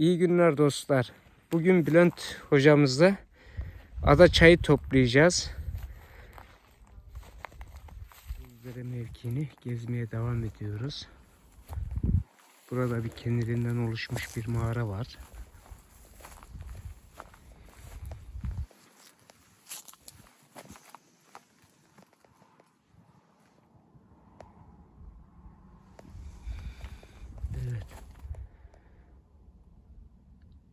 İyi günler dostlar. Bugün Bülent hocamızla ada çayı toplayacağız. Bulgara mevkiini gezmeye devam ediyoruz. Burada bir kendinden oluşmuş bir mağara var.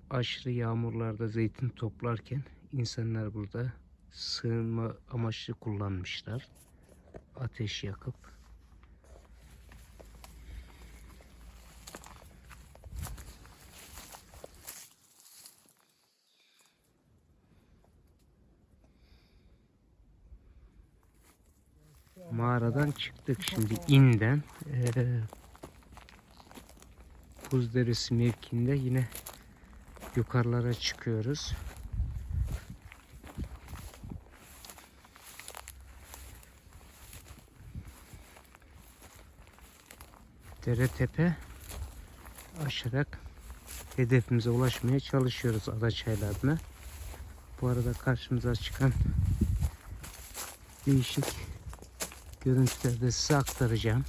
Aşırı yağmurlarda zeytin toplarken insanlar burada sığınma amaçlı kullanmışlar. Ateş yakıp mağaradan çıktık şimdi inden. Ee, Buz Deresi mevkiinde yine yukarılara çıkıyoruz. Dere tepe aşarak hedefimize ulaşmaya çalışıyoruz ada çaylarına. Bu arada karşımıza çıkan değişik görüntüleri de size aktaracağım.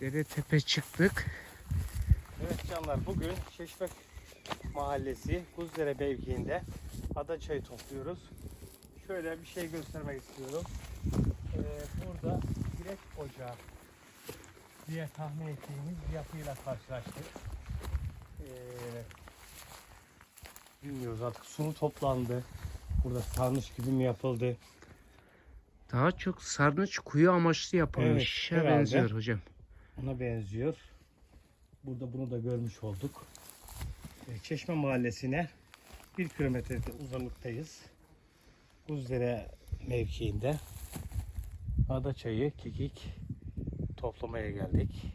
Dere tepe çıktık. Evet canlar bugün Çeşme Mahallesi Kuzdere mevkiinde ada çayı topluyoruz. Şöyle bir şey göstermek istiyorum. Ee, burada direk ocağı diye tahmin ettiğimiz yapıyla karşılaştık. Ee, bilmiyoruz artık sunu toplandı. Burada sarnıç gibi mi yapıldı? Daha çok sarnıç kuyu amaçlı yapılmış. Evet, benziyor hocam. Ona benziyor. Burada bunu da görmüş olduk. Ee, Çeşme Mahallesi'ne bir kilometre uzunluktayız. Kuzdere mevkiinde Adaçayı, kekik toplamaya geldik.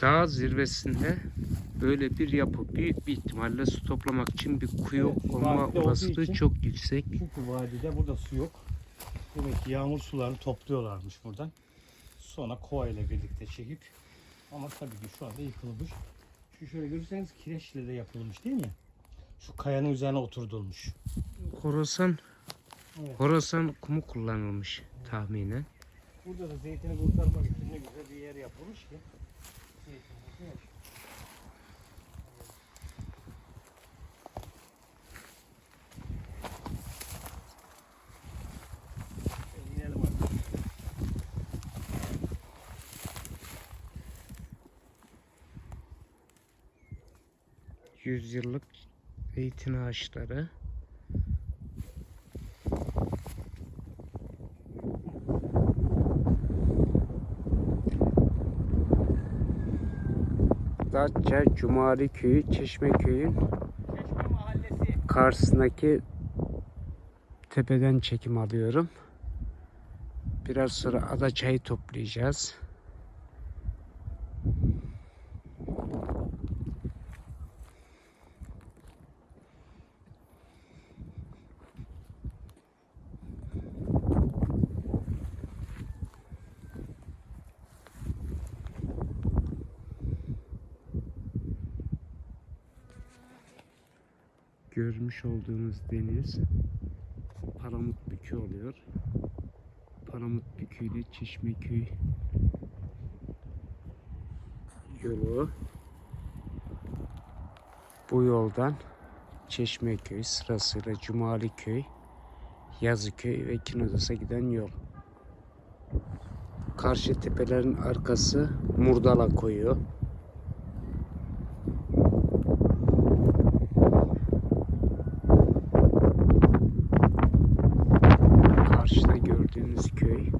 Dağ zirvesinde böyle bir yapı büyük bir ihtimalle su toplamak için bir kuyu Evet, olma olasılığı çok yüksek. Çünkü vadide burada su yok. Demek ki yağmur sularını topluyorlarmış buradan. Sonra kova ile birlikte çekip ama tabii ki şu anda yıkılmış. Şu şöyle görürseniz kireçle de yapılmış değil mi? Şu kayanın üzerine oturtulmuş. Horasan, Evet. Horasan kumu kullanılmış tahminen. Burada da zeytini kurtarmak için ne güzel bir yer yapılmış ki. Yüzyıllık zeytin ağaçları. Datça Cumali Köyü, Çeşme Köyü'nün karşısındaki tepeden çekim alıyorum. Biraz sonra ada çayı toplayacağız. Görmüş olduğunuz deniz Palamutbükü oluyor. Palamutbükü ile Çeşmeköy yolu bu yoldan Çeşmeköy sırasıyla Cumaliköy, Yazıköy ve Kinodos'a giden yol. Karşı tepelerin arkası Murdala koyu. Karşıda gördüğünüz köy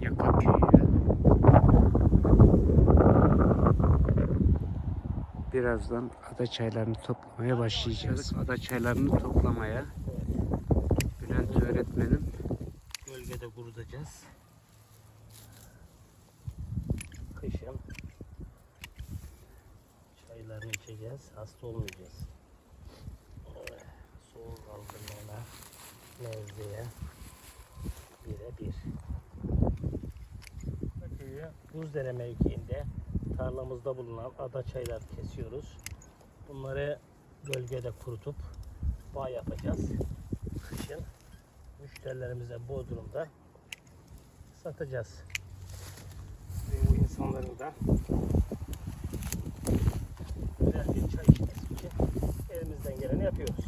Yaka köyü. Birazdan ada çaylarını toplamaya başlayacağız. Ada çaylarını toplamaya. Bülent öğretmenim Gölgede kurutacağız. Kışın çaylarını içeceğiz. Hasta olmayacağız. Soğuk algınlığına, nezleye birebir. Köyü Buzdere mevkiinde tarlamızda bulunan ada çaylar kesiyoruz. Bunları gölgede kurutup bağ yapacağız. Kışın müşterilerimize Bodrum'da satacağız. Ve bu insanların da güzel bir çay içmesi için elimizden geleni yapıyoruz.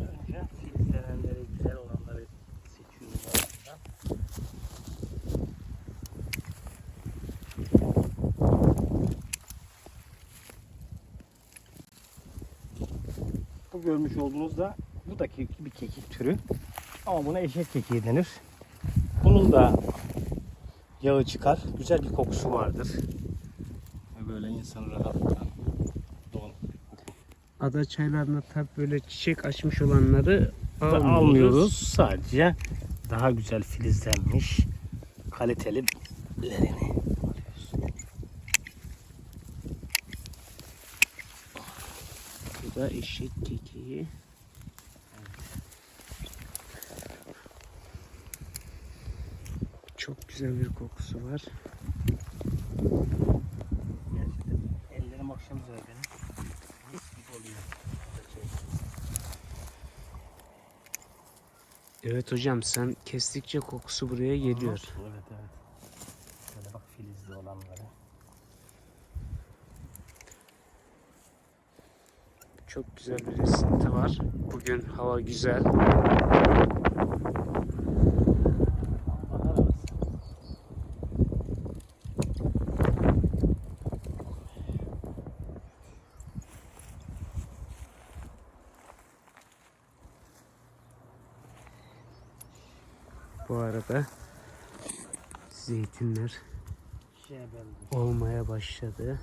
Önce filizlenenleri, güzel olanları seçiyoruz arasından. Bu görmüş olduğunuz da bu da bir kekik türü. Ama buna eşek kekiği denir. Bunun da yağı çıkar. Güzel bir kokusu vardır. Böyle insanı rahatlıkla don ada çaylarına tabi böyle çiçek açmış olanları almıyoruz. almıyoruz. Sadece daha güzel filizlenmiş kalitelilerini alıyoruz. Bu da eşek kekiği. Çok güzel bir kokusu var. Gerçekten ellerim akşam güzel benim. Mis gibi oluyor. Evet hocam sen kestikçe kokusu buraya geliyor. Evet evet. Şöyle bak filizli olanları. Çok güzel bir esinti var. Bugün hava güzel. Bu arada zeytinler Şebel. olmaya başladı.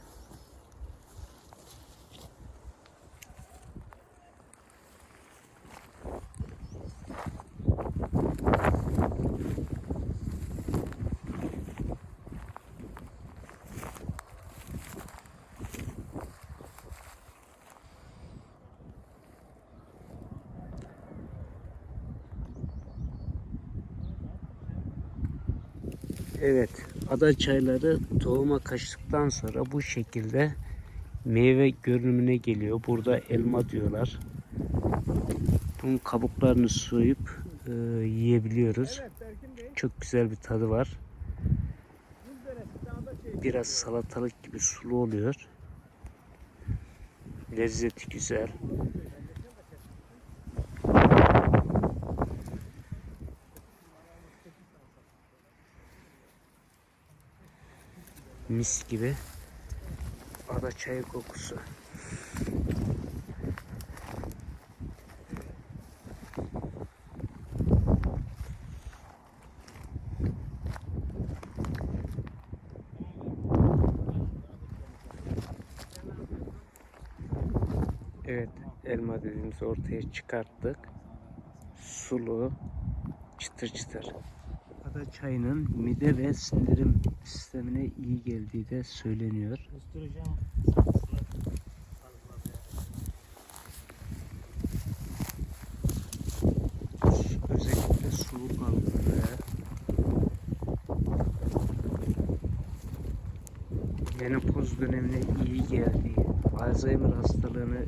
Evet, ada çayları tohuma kaçtıktan sonra bu şekilde meyve görünümüne geliyor. Burada elma diyorlar. Bunun kabuklarını soyup e, yiyebiliyoruz. Çok güzel bir tadı var. Biraz salatalık gibi sulu oluyor. Lezzeti güzel. Mis gibi. Ada çayı kokusu. Evet, elma dediğimizi ortaya çıkarttık. Sulu, çıtır çıtır. Ada çayının mide ve sindirim sistemine iyi geldiği de söyleniyor. Özellikle suluk algınlığı, menopoz dönemine iyi geldiği, Alzheimer hastalığını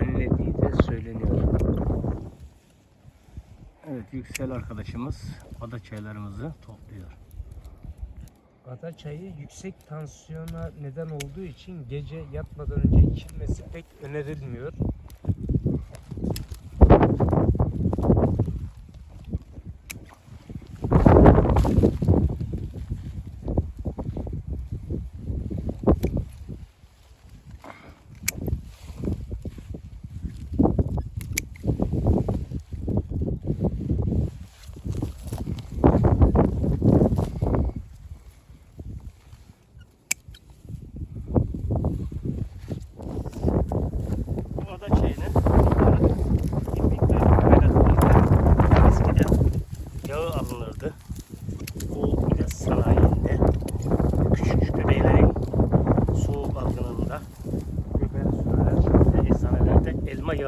önlediği de söyleniyor. Evet Yüksel arkadaşımız ada çaylarımızı topluyor. Ada çayı yüksek tansiyona neden olduğu için gece yatmadan önce içilmesi pek önerilmiyor.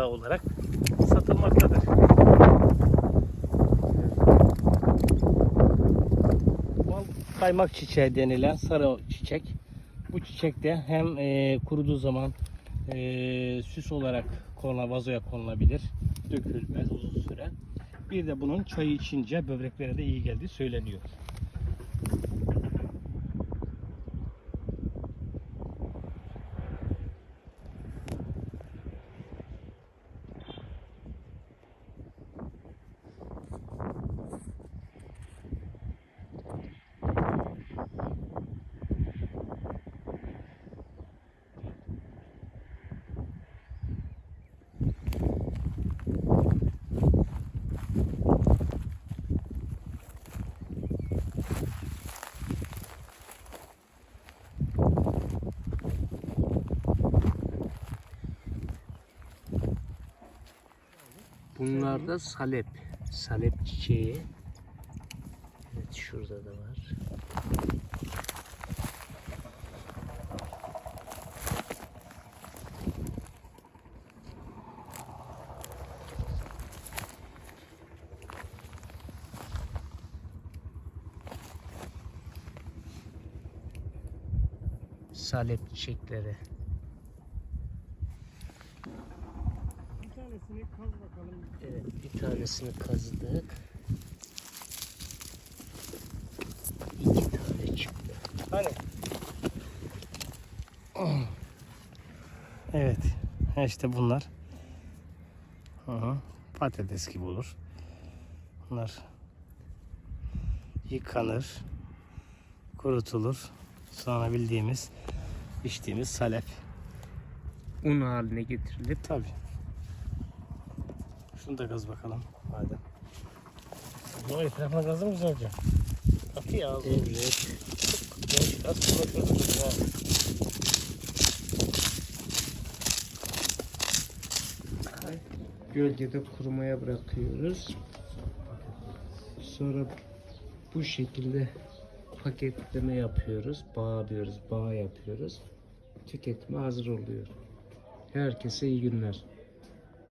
Yağı olarak satılmaktadır. Bal kaymak çiçeği denilen sarı çiçek. Bu çiçek de hem e, kuruduğu zaman e, süs olarak konula, vazoya konulabilir. Dökülmez uzun süre. Bir de bunun çayı içince böbreklere de iyi geldiği söyleniyor. Bunlar da salep. Salep çiçeği. Evet şurada da var. Salep çiçekleri. Bir tanesini kaz bakalım. Evet, bir tanesini kazıdık. İki tane çıktı. Hani? Evet. Ha işte bunlar. Hı. Patates gibi olur. Bunlar yıkanır, kurutulur. Sonra bildiğimiz, içtiğimiz salep. Un haline getirilip Tabi. Şunu da gaz bakalım. Hadi. Bu etrafına gazı mı güzelce? Kapı ya evet, kullanıyoruz ya. gölgede kurumaya bırakıyoruz. Sonra bu şekilde paketleme yapıyoruz. Bağlıyoruz, bağ yapıyoruz. Tüketime hazır oluyor. Herkese iyi günler.